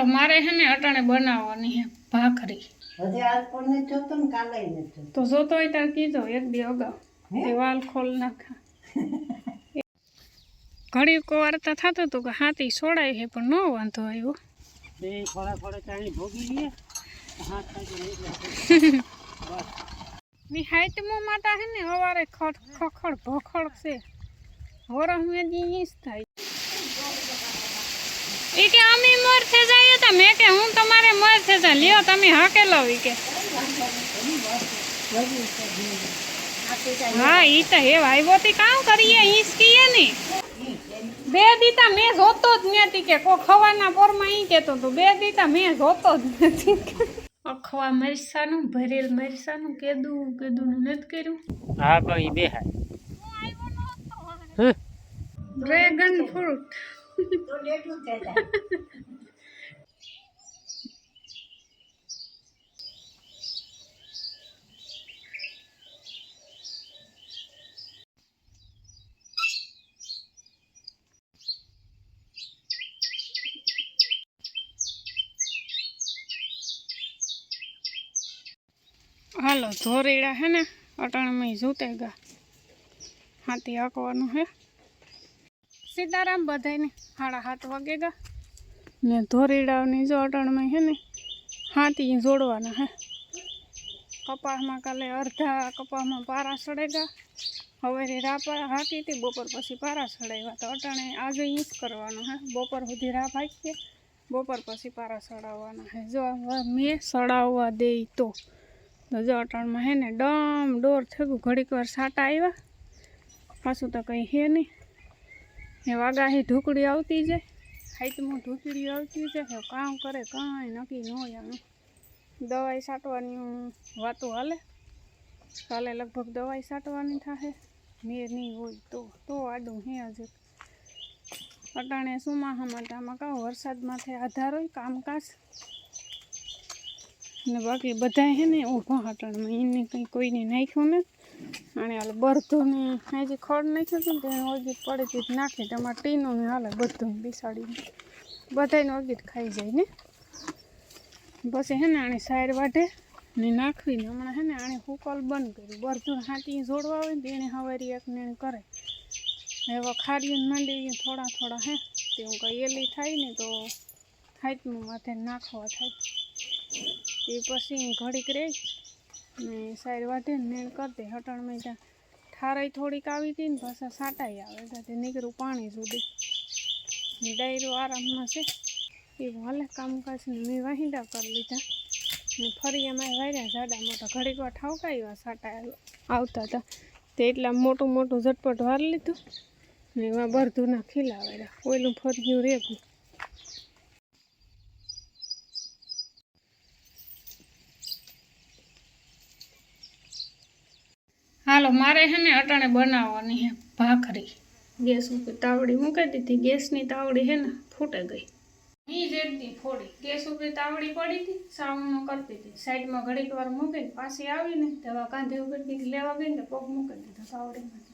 હાલો મારે છે ને અટાણે બનાવવાની હે ભાખરી. હજી આજ પણ નથી જોતો ને કાલે નથી જોતો તો જોતો હોય ત્યારે કીધો એક દી અગાઉ. દિવાલ ખોલ નાખા. ઘડી વાર્તા થતું હતું કે હાથી છોડાય છે પણ ન વાંધો આવ્યો. બે થોડા થોડા ચાણી ભોગી લઈએ ની હાઈટમાં માતા હે ને હવારે ખડ ખખડ ભખડ છે. વરસ મેં જ થાય. ઈ કે અમે મર થઈ જઈએ તો મેં કે હું તમારે મર થઈ જાય. લ્યો તમે હાકેલો એ કે. હા એ તો હે આવ્યો તી કામ કરીએ હિસકીએ ની. બે દીતા મેં જોતો જ નથી કે કો ખવાના પોરમાં ઈ કેતો તો બે દીતા મેં જોતો જ નથી અખવા મરસાનું ભરેલ મરસાનું કેદું કેદું નથી કર્યું? હા ભાઈ બે હા ડ્રેગન ફ્રૂટ. હાલો ધોરેડા હે ને અટાણામાં જોતે ગા. હાથી હાંકવાનું હે. સીતારામ બધાને સાડા સાત વાગે ગા ને ધોરીડાની જો અટાણમાં હે ને, હાથી જોડવાના હે. કપાસમાં કાલે અડધા, કપાસમાં પારા સડેગા. હવે રાપા હાકી હતી, બપોર પછી પારા સડાવ્યા તો અટાણે આજે ઈ જ કરવાનું હે. બપોર સુધી રાપ હાકીએ, બપોર પછી પારા સડાવવાના હે. જો હવે મેં સડાવવા દે તો. તો જો અટાણમાં હે ને, ડમ ડોર થયું, ઘડીક વાર સાટા આવ્યા પાછું તો કંઈ હે નહીં. એ વાગાહી ઢુકડી આવતી જાય હાઈટમાં ઢુકડી આવતી જાય એ કામ કરે, કાંઈ નક્કી ન હોય આનું. દવાઈ છાંટવાની વાતો હાલે. કાલે લગભગ દવાઈ છાંટવાની થાય મેર નહીં હોય તો તો આડું હે હજુ અટાણે સુમાહામાં આમાં કાં વરસાદમાંથી આધાર હોય, કામકાજ. ને બાકી બધા હે ને ઊભા હટાણમાં એને કંઈ કોઈને નાખ્યું ને અને હાલ બરધુને હજી ખડ નાખ્યું હતું ને તેને ઓગીત પડે તે નાખી. તમારે ટીનું ને હાલે બધું બિસાડીને. બધાને ઓગીત ખાઈ જાય ને. પછી હે ને આને સાઈડ વાટે ને નાખવીને હમણાં હે ને આણે હુકલ બંધ કર્યું. બરધું હાથી જોડવા હોય ને તો એને હવારી એક ને કરે. હવે ખારીને માંડી થોડા થોડા હે તે હું કંઈ એલી થાય ને તો હાઈટમાં માથે નાખવા થાય. એ પછી ઘડીક રહે. ને સાઈડ વાટે ને કરતી કરી દે. હટાણમાં ત્યાં ઠારાઈ થોડીક આવી હતી ને પાછા સાટાઈ આવે. ત્યાંથી નીકળ્યું પાણી સુધી. ને ડાયરો આરામમાં છે. એ હાલે કામકાજ ને મેં વાહિંદા કરી લીધા. ને ફરી એમાં વાર્યા જાડા મોટા ઘડીક વાર ઠાવકાવ્યા સાટા આવતા હતા. તે એટલા મોટું મોટું ઝટપટ વાર લીધું. ને એમાં બરધુના ખીલા વાર્યા ઓયલું ફર્યું રેગું હાલો મારે હે ને અટાણે બનાવવાની હે ભાખરી. ગેસ ઉપર તાવડી મૂકી દીધી. ગેસની તાવડી હે ને ફૂટે ગઈ. ઈ જ એકદી ફોડી. ગેસ ઉપર તાવડી પડી હતી સાવનો કરતી હતી સાઈડમાં ઘડીક વાર મૂકી પાછી આવીને તેવા કાંધે ઉપર કંઈક લેવા ગઈ ને પગ મૂકી દીધો તાવડીમાં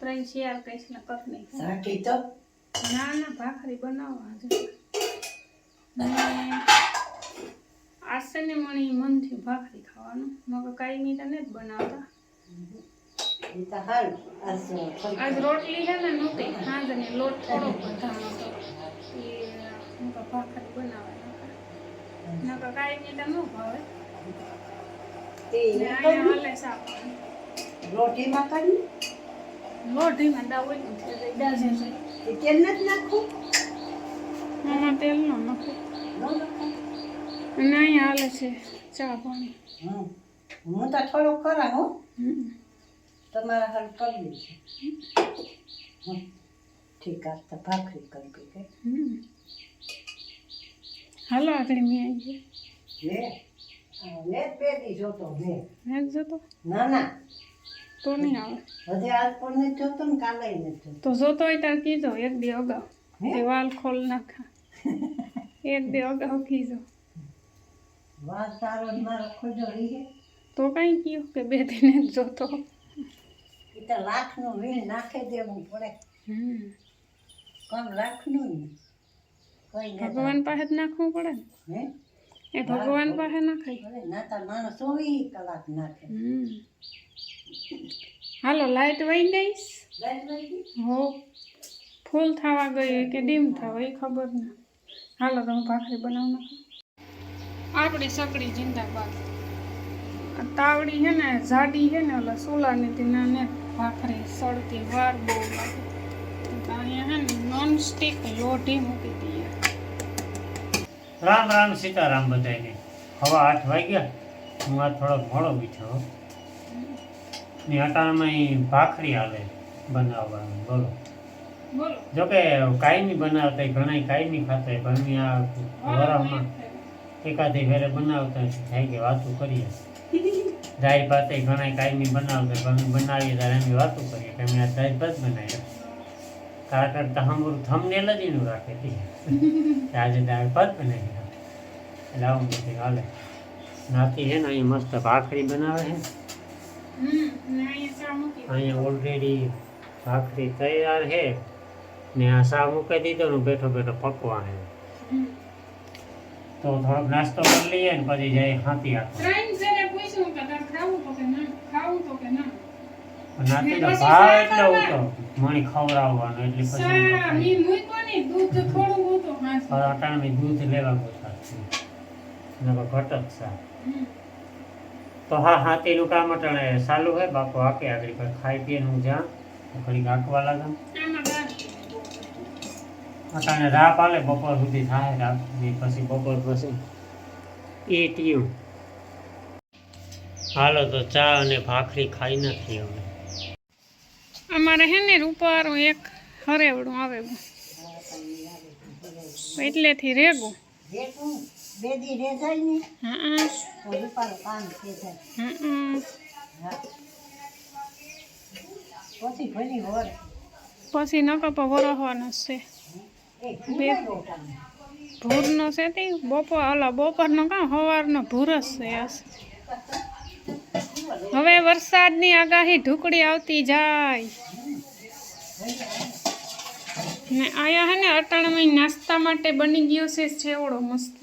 ત્રણ શિયાળ કઈશ ને કર નહીં. ના ના ભાખરી બનાવવા આજે ને આશે ને મને ઈ ભાખરી ખાવાનું. મગર કાંઈ તને જ બનાવતા. આજ રોટલી છે ને નહોતી સાંજને લોટ થોડો બધાનો હતો. એ હું ભાખરી બનાવવા નકર કાંઈ નહીં તો ન ભાવે. ને રોટીમાં કરી? લોઢીમાં દાવડી છે. તેલ નથી નાખવું? આમાં તેલ ન નાખું ન હાલે છે ચા પાણી. હમ. હું તો થોડુંક કરા હું. તમારા હાલ કરી દઈશું ઠીક આ તો ભાખરી કરી ગઈ કે હાલો આગળ મેં આવી આ લે બે દી જોતો મેં. જોતો? ના ના. તો નહીં આવે. હજી આજ પણ નથી જોતો ને કાલે નથી તો જોતો હોય ત્યારે કીધો એક દી અગાઉ. દિવાલ વાલ ખોલ નાખા. એક દી અગાઉ કીધો વાત સારો ને મારો ખોજો રહી તો કઈ કયું કે બે દિને જોતો. તો લાખનું વીણ નાખી દેવું પડે. કોણ લાખનું ભગવાન પાસે જ નાખવું પડે ને? એ ભગવાન પાસે નાખાય નાતા માણસ ચોવીસ કલાક નાખે. હમ. હાલો લાઈટ વહી ગઈશ? હો ફૂલ થવા ગઈ કે ડીમ થવા એ ખબર ના. હાલો તમે ભાખરી બનાવ નાખો. આપણી સકડી જિંદાબાદ. આ તાવડી છે ને જાડી છે ને ઓલા સોલાની તેના ને ભાખરી સળતી વાર બહુ લાગે. અહીંયા છે ને નોન સ્ટીક લોઢી મૂકી દઈએ. રામ રામ સીતારામ બધાને હવા આઠ વાગ્યા. હું આ થોડોક મોડો બીઠો ને અટાણામાં ભાખરી હાલે બનાવવાનું. બોલો. બોલો. જોકે કાયમી બનાવતા ઘણા કાયમી ખાતા ઘરની આ વરામાં એકાદી ફેરે બનાવતા થાય કે વાતું કરીએ. દાળ ભાતે ઘણા કાયમી બનાવતા પણ અમે બનાવીએ ત્યારે અમે વાતું કરીએ કે અમે આ દાળ ભાત બનાવ્યા કારણ કરતા હમરું થમનેલ જ એનું રાખે તે કે આજે દાળ ભાત બનાવી એટલે આવું બધું હાલે. નાતી છે ને અહીં મસ્ત ભાખરી બનાવે છે હમ ને અહીંયા ચા મૂકી દઈએ. અહીંયા ઓલરેડી ભાખરી તૈયાર છે ને આ સા મૂકી દીધો ને બેઠો બેઠો પકવા છે હમ. તો થોડોક નાસ્તો કરી લઈએ ને પછી જાય હાથી આખો ત્રણ જણે પૂછ્યું કે તારે ખાવું તો કે ના ખાવું તો કે ના નાતીનો ભાવ એટલે હું મણી ખવડાવવાનો એટલે પછી હું મી દૂધ થોડું હતું હવે હા અટાણે દૂધ લેવા ગોતા નકર ઘટક સા તો હા હાથીનું કામ અટાણે ચાલુ હોય. બાપુ આપે આગળ ખાઈ પીએ ને હું જ્યાં ઘડીક આંકવા લાગે. અટાણે રાપ આલે બપોર સુધી થાય રાપ ને પછી બપોર પછી. એ ટ્યુ. હાલો તો ચા અને ભાખરી ખાઈ નથી અમે અમારે હે ને રૂપારું એક હરેવડું આવે એટલેથી રેગું. રેજાય ને? હા રૂપારું કામ હા. પછી ભલી હોય. પછી નકપો વરસવાનો છે. બે ભૂરનો છે તે. બપોર અલા બપોરનો કાં? સવારનો ભૂરસ છે આજ. હવે વરસાદની આગાહી ઢુકડી આવતી જાય. ને આયા હે ને અટાણામાં નાસ્તા માટે બની ગયો છે છેવડો મસ્ત.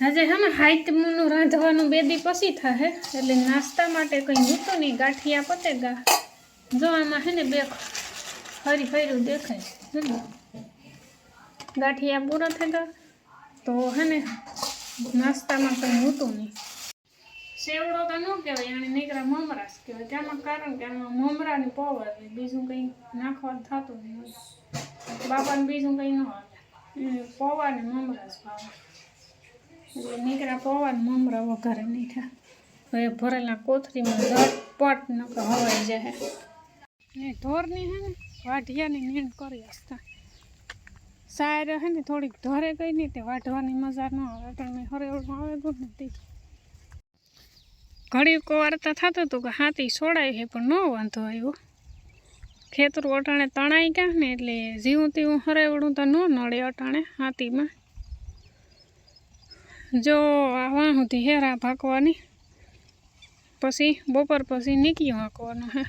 આજે હે ને હાઈતમનું રાંધવાનું બે દી પછી થાય એટલે નાસ્તા માટે કંઈ હતું નહીં ગાંઠિયા પતે ગા જો આમાં હે ને બે હરી હર્યું દેખાય. ગાંઠિયા પૂરા ગયા તો હે ને નાસ્તામાં કંઈ હતું નહીં સેવડો તો ન કહેવાય એને નીકળ્યા મમરા જ કહેવાય તેમાં કારણ કે આમાં મમરાની પાવર બીજું કંઈ નાખવાનું થતું નહીં. બાપાને બીજું કંઈ ન આવે પૌવા ને મમરા જ ભાવે એટલે નીકળ્યા પૌવા ને મમરા વઘારે થાય હવે ભરેલા કોથળીમાં ઝટપટ નકર હવાઈ જાય ને ઢોરની હે ને વાઢિયાની નીંદ કરી હસતા સાયર હે ને થોડીક ઢોરે ગઈ નહીં તે વાઢવાની મજા ન આવે પણ મેં હરેવડમાં આવે ગયું ને તે ઘડી વાર્તા થતું હતું કે હાથી છોડાય છે, પણ ન વાંધો આવ્યો. ખેતરું અટાણે તણાઈ ગયા ને એટલે જીવું તીવું હરાવડું તો ન નડે અટાણે હાથીમાં. જો આ વાં સુધી હેરા ભાગવાની, પછી બપોર પછી નીકળ્યું હાંકવાનું, હે.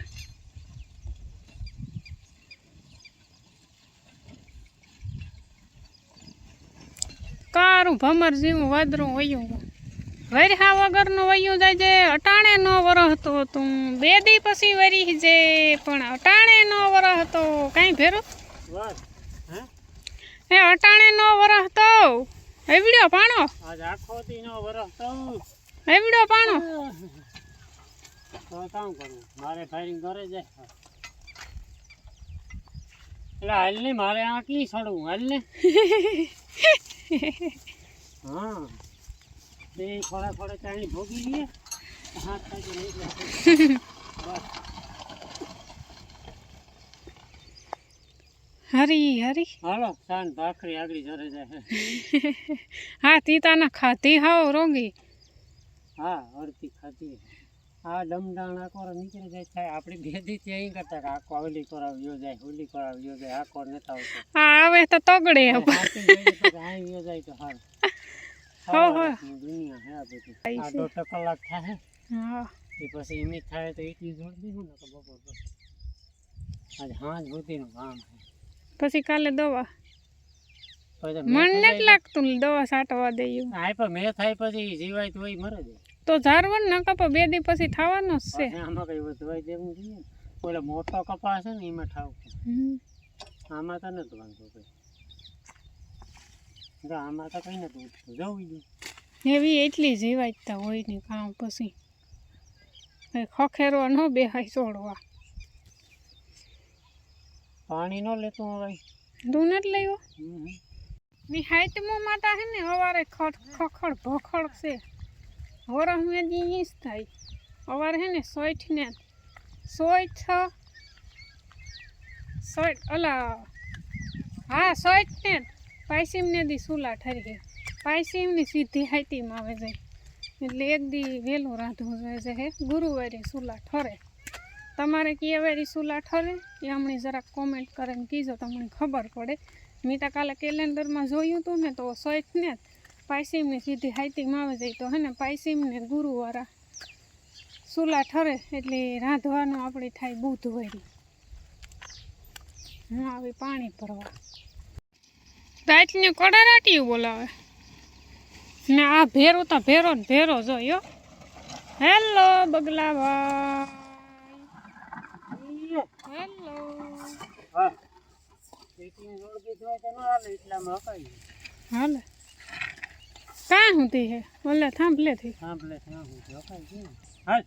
કારું ભમર જેવું વાદરું વયું વરહા વગરનું વયું જાય જે અટાણે નો વરહતો તું. બે દી પછી વરી જે પણ અટાણે નો વરહતો કાંઈ ભેરો? એ અટાણે નો વરહતો એવડ્યો પાણો? આજ આખો દી નો વરસ તો. એવડ્યો પાણો? તો કામ કરું? મારે ફાયરિંગ કરે જાય. એટલે હાલ ને મારે આ કી સડવું? હાલ ને હા. બે થોડા થોડા ચાણી ભોગી લઈએ હાથ થાય નહીં બસ હરી હરી હાલો સાંજ ભાખરી આગળ જરે જાય હા તીતાના ખાધી હાવ રોગી હા અડધી ખાધી આ ડમડાણા કોરો નીકળી જાય થાય આપણી ભેદી ત્યાં કરતા કે આખો ઓલી કરાવ્યો જાય ઓલી કરાવ્યો જાય આખો નતા આવતો આ આવે તો તગડે અને હાથી જોઈએ તો કે હાઈ વ્યો જાય તો હારું. હો, હા. દુનિયા હે આ બધી. આ. દોઢ કલાક થાય. હા. એ પછી એમ થાય તો એટલી જોડ દીધું ને બપોર પછી. આજે સાંજ સુધીનું કામ છે. પછી કાલે દવા. મન નથી લાગતું દવા છાંટવા દઈએ પણ મેં થાય પછી જીવાય તો મરે જાય. તો ઝારવણ ના કપા બે દી પછી થવાનો જ છે. આમાં કઈ વધવાય દેવું જોઈએ ઓલો મોટો કપાસ છે ને એમાં ઠાવ આમાં તો નથી વાંધો કઈ. આમાં તો કઈ નથી ઉઠતું જવું જોઈએ એવી એટલી જીવાયતા હોય ને કામ પછી. ખખેરો ન બેહાય છોડવા પાણી ન લેતું હવે તું નથી લેવો. ની હાઈટમાં માતા હે ને ખડ ખખડ ભખડ છે. વરસ મેં ઈ જ થાય. અવારે હે ને સોઈઠ ને સોઈઠ સોઈઠ અલા હા સોઈઠ ને પાયસીમ ને દી સુલા ઠરી ગઈ. પાયસીમની સીધી હાઈટીમાં આવે જાય એટલે એક દી વહેલું રાંધવું જોઈએ છે. હે ગુરુવારે સુલા ઠરે. તમારે કિયાવારી સુલા ઠરે? એ હમણાં જરાક કોમેન્ટ કરીને કીજો, તમને ખબર પડે. મેં તો કાલે કેલેન્ડરમાં જોયું હતું ને તો સોઈઠ ને પાયસીમની સીધી હાઈટીમાં આવે જાય તો હે ને પાયસીમને ગુરુવારા સુલા ઠરે એટલે રાંધવાનું આપણે થાય બુધવારી. હું આવી પાણી ભરવા. દાંતને કડારાટીયું બોલાવે. ને આ ભેરો તો ભેરો ને ભેરો જોયો હેલો તો ન હાલે. હાલે. કાં સુધી હે? ઓલે થાંભલેથી થી. હાલ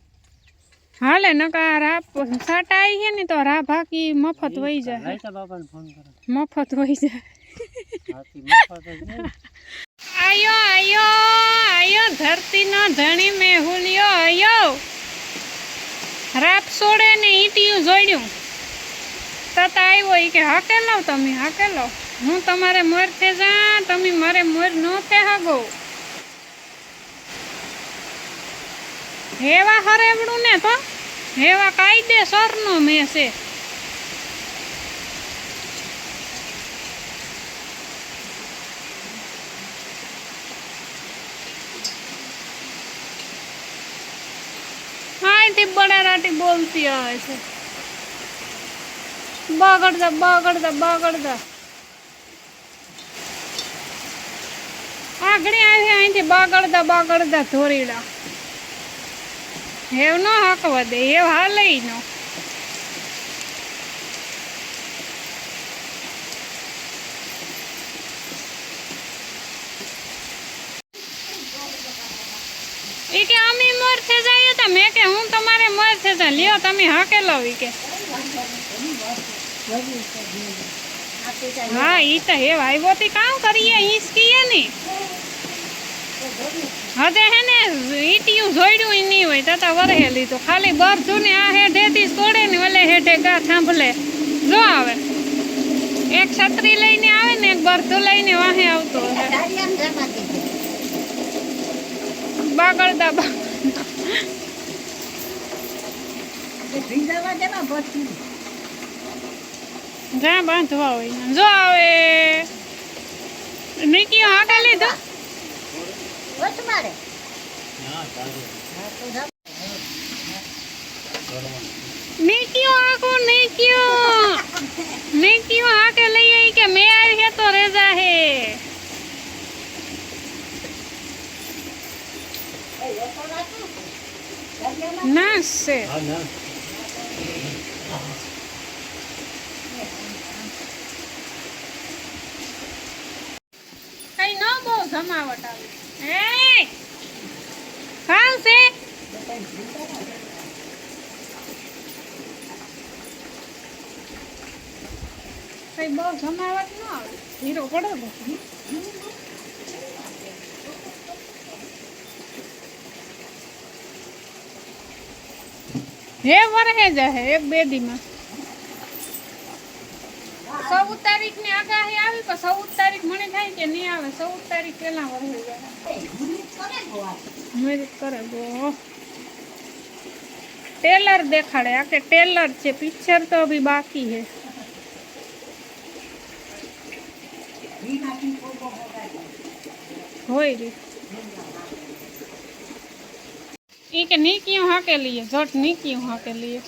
હાલે નકા રા સાટા આવી છે ને તો રા ભાકી મફત વહી જાય. મફત વહી જાય. આયો આયો આયો, ધરતીનો ધણી મેહુલ્યો, આયો. રાપ સોડે ને ઈટીયું જોડ્યું. તતા આવ્યો એ કે, હાકે લો તમે, હાકે લો હું તમારે મોર થે જા તમે મારે મોર નો થે હગો. હેવા હરેવડું ને તો, હેવા કાયદેસરનો મેં છે. અહીંથી બડારાટી બોલતી આવે છે. બગડતા બગડતા બગડતા. આગળી આવી અહીંથી બગડતા બગડતા ધોરીડા. હેવ નો હાકવા દે, હેવ હાલે નો. ઈ કે અમે મોર થે જઈએ તો મેં કે હું તમારે મોર થે જા લ્યો, તમે હાકે લો ઈ કે. હા, ઈ તો હે આવ્યો તી કામ કરીએ હિસકીએ ની. હદે હે ને, ઈટીયું જોડ્યું ઈ નહીં હોય, તતા વરહેલી તો ખાલી બરધું ને આ હેઠેથી છોડે ને ઓલે હેઠે ગા થાંભલે. જો આવે. એક છત્રી લઈને આવે ને, એક બરધું લઈને વાહે આવતો. હશે કર દબા જ્યાં બાંધવા હોય. જો આવે. નિકી હાકે લીધો. નિકીઓ આખો નિકીઓ. નિકીઓ હાકે લઈ આવી કે મેં આવી હે તો રેજા હે. ના છે કઈ ન બહુ જમાવટ આવે હે કામ છે કઈ બહુ જમાવટ ન આવે હીરો પડે હે વરહે જાય એક બે દીમાં ચૌદ તારીખની આગાહી આવી પણ ચૌદ તારીખ મને થાય કે નહીં આવે ચૌદ તારીખ પેલા વરહે જાય મેરેજ કરે બો ટેલર દેખાડે આ કે ટેલર છે પિક્ચર તો અભી બાકી હે હોય રે કે નીકીયું હાકે લીએ જટ નીકીયું હાકે લીએ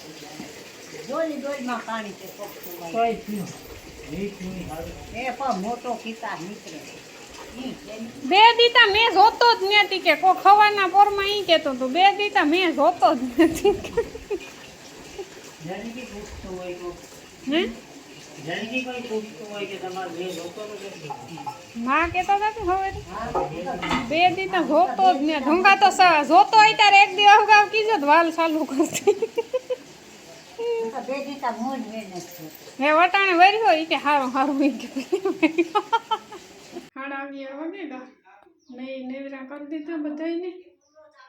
ડોલી ડોલીમાં પાણી છે કોઈ થયું. એ પણ મોટો કિતાબ નીકળે. બે દીતા મેં જોતો જ નથી કે કો ખવાના પોરમાં ઈ કેતો તો બે દીતા મેં જોતો જ નથી. હે? માં કેતો હતા કે હવે બે બે તો જોતો જ ને. ઢુંગા તો સ- જોતો હોય ત્યારે એક દી કીધો તો વાલ ચાલુ કરતી. હે વટાણે વર્યો ઈ કે હારું હારું ઈ કે હાડા અગિયાર વાગે ગા નહીં નેવરા કરી દીધા બધાયને.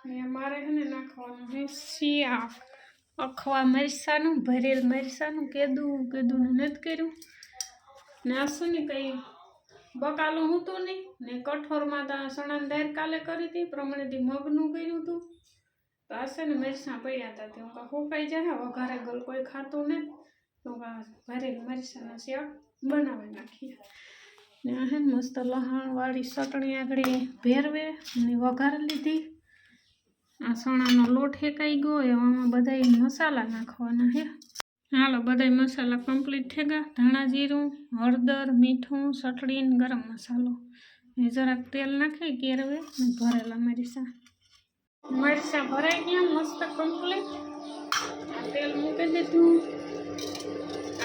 ને મારે હે ને નાખવાનું હે શિયા અખવા મરસાનું, ભરેલ મરસાનું, કેદું કેદું નથી કર્યું. ને આ શું ને કંઈ બકાલું હતું નહીં. ને કઠોરમાં તો સણાની દાયર કાલે કરી હતી, પ્રમાણેથી મગનું કર્યું હતું. તો આ છે ને મરચાં પડ્યા હતા. તે હું કાં ફોકાઈ જાય વઘારે ગલ કોઈ ખાતું ને, તો કાં ભરેલ મરસાના શાક બનાવી નાખીએ. ને આ હે મસ્ત લહાણવાળી ચટણી આગળ ભેરવે ને વઘાર લીધી. આ ચણાનો લોટ હેકાઈ ગયો એવામાં બધા મસાલા નાખવાના હે. હાલો બધા મસાલા કમ્પ્લીટ થઈ ગયા. ધાણા જીરું, હળદર, મીઠું, ચટણી ને ગરમ મસાલો. એ જરાક તેલ નાખી, કેરવે અને ભરેલા મરચાં. મરચાં ભરાઈ ગયા, મસ્ત કમ્પ્લીટ આ તેલ મૂકી દીધું.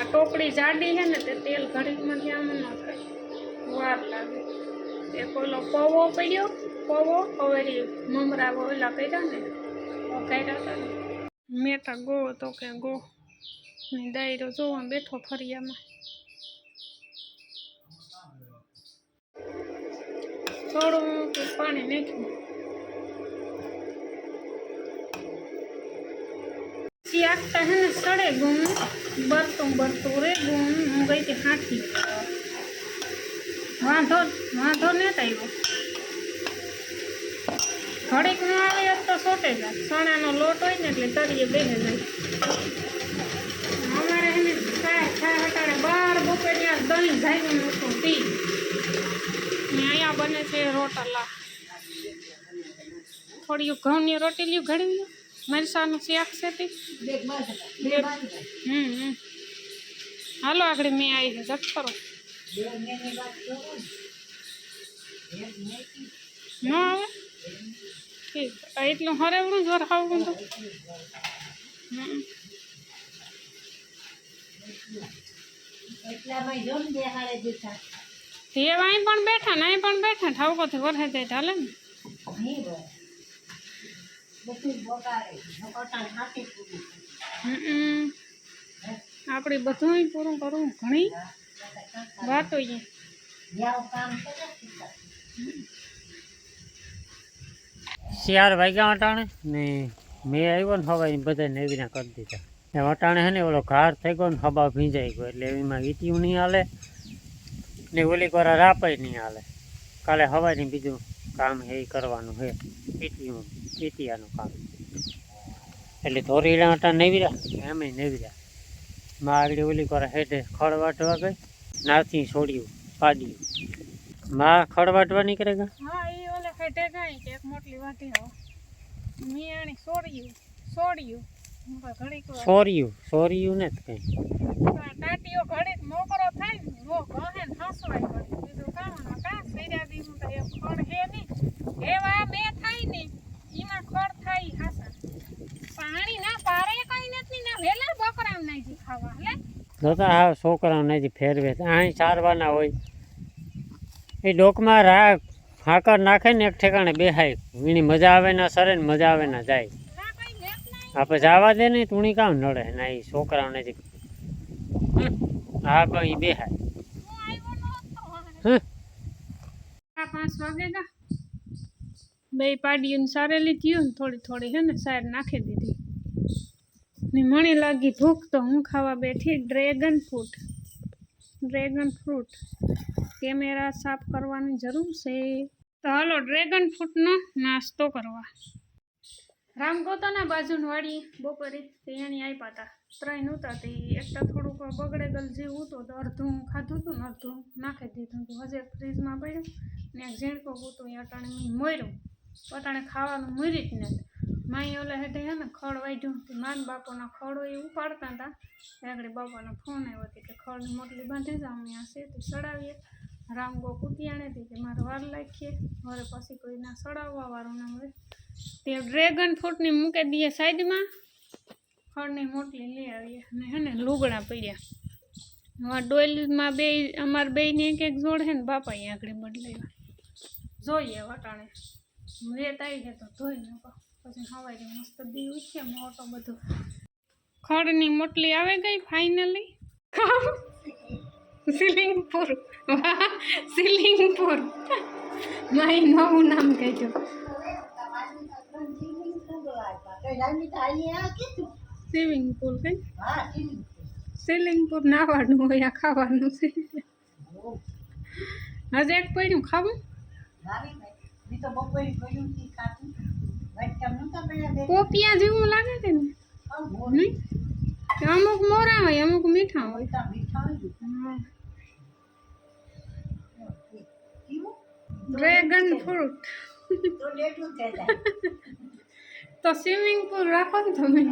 આ ટોપડી જાડી છે ને, તે તેલ ઘડીકમાં આમ ન થાય વાર લાગે. એક ઓલો પવો પડ્યો. પવો અવેરી મમરા ઓલા કર્યા ને કર્યા હતા મેં મેટા ગો તો કે ગો, ને દાયરો જોવા બેઠો ફરિયામાં. થોડું પાણી નાખ્યું. આગતા હે ને સડે ગુમ બરતું બરતું રે ગુમ હું ગઈ હતી હાથી. વાંધો વાંધો ને આવ્યો. ઘડીક ન આવે તો સોટે જાય ચણાનો લોટ હોય ને એટલે તરીએ બેસે જાય અમારે એને ખાય ખાય હટાડે બાર બપોર ત્યાં દહીં જાય નતું પી અહીંયા બને છે રોટલા. થોડી ઘઉંની રોટલીઓ ઘડવી મરસાનું શાક છે તે. હાલો આગળ મેં આવી છે જપ કરો. ન આવે? આ એટલું હરેવડું જોર ખાવું તો. તે અહીં પણ બેઠા ને અહીં પણ બેઠા ઠાવકોથી વરસાદ જાય ચાલે ને. આપણે બધું પૂરું કરવું ઘણી. વાતો કામ ચાર વાગ્યા વટાણે ને મેં આવ્યો ને હવાઈ બધા નેવીના કરી દીધા. એ વટાણે હે ને ઓલો ઘાર થઈ ગયો ને હવા ભીંજાઈ ગયો. એટલે એમાં ઈટીયું નહીં હાલે ને ઓલી કોરા રાપાય નહીં હાલે. કાલે હવાની બીજું કામ એ કરવાનું હે પીટીયું પીટીયાનું કામ. એટલે ધોરીડા વટા નેવીરા એમ નેવીરા માં આગળ ઓલી કોરા હેઠે ખડ વાટવા ગઈ નાથી છોડ્યું પાડ્યું. માં ખડ વાટવા નીકળે ગયા કાંઈ કે એક મોટલી વાટી હો મેં આણી સોડ્યું સોડ્યું હું કહું ઘડીક સોર્યું સોર્યું ને કઈ. ટાટીઓ ઘડીક મોકરો થાય ને વો કહે ને હસવાય બીજું કામ ના કા સૈરાદી હું તો એક ખડ હે નહીં. એવા બે થાય ને એમાં ખડ થાય હાસા. પાણી ના પારે કઈ નથી ના વેલા બકરામ ખાવા લે જોતા હા છોકરાઓને જે ફેરવે અહીં સારવાના હોય. એ ડોકમાં રા હાકર નાખે ને એક ઠેકાણે બેહાય. વીણી મજા આવે ના સરે ને મજા આવે ના જાય. આપણે જવા દે ને, તુણી કામ નડે ના એ છોકરાઓને જે હા ભાઈ બેહાય. બે પાડીયું સારેલી થયું થોડી થોડી હે ને, સાર નાખી દીધી. ને મને લાગી ભૂખ, તો હું ખાવા બેઠી, dragon fruit. Dragon fruit. Camera સાફ કરવાની જરૂર છે. તો હાલો ડ્રેગન ફ્રૂટનો નાસ્તો કરવા. રામગોતાના બાજુની વાળી બપોરે એની આપ્યા હતા ત્રણ નહોતા તે એકટા થોડુંક બગડે ગલ જેવું હતું તો અડધું ખાધું હતું ને અડધું નાખી દીધું હતું હજે ફ્રીજમાં પડ્યું ને એક ઝીણકો હતું એ અટાણે મેં મોર્યું. અટાણે ખાવાનું મરી જ નથી માઈ ઓલા હેઠે હે ને ખડ વાઢ્યું માન બાપોના ખડો એ ઉપાડતા હતા આગળ બાપાનો ફોન આવ્યો હતો કે ખડની મોટલી બાંધી જાઉં અહીંયા છે તો સડાવીએ. રામગો કૂતિયાણે હતી કે મારે વાર લાખીએ. હવે પછી કોઈ ના સડાવવા વાળું ના મળે તે ડ્રેગન ફ્રૂટની મૂકે દઈએ સાઈડમાં. ખડની મોટલી લઈ આવીએ. અને હે ને લુગડા પડ્યા હવે ડોલમાં બે, અમારે બેને એક એક જોડ છે ને બાપા અહીંયા આગળ બદલાવ્યા. જોઈએ વટાણે. રેત આવી જાય તો ધોઈ નાખો. પછી હવાઈ મસ્ત દી ઉઠીએ મોટો બધો. ખડની મોટલી આવે ગઈ ફાઇનલી સિલિંગપુર. વાહ સિલિંગપુર. માય નવું નામ કહેજો. સ્વિમિંગ પુલ કઈ પુલ નાવાનું હોય આ ખાવાનું છે. હજે એક પડ્યું ખાવું? કોપિયા જેવું લાગે છે ને? અમુક મોરા હોય અમુક મીઠા હોય. ડ્રેગન ફ્રૂટ તો સ્વિમિંગ પુલ રાખો ને તમે.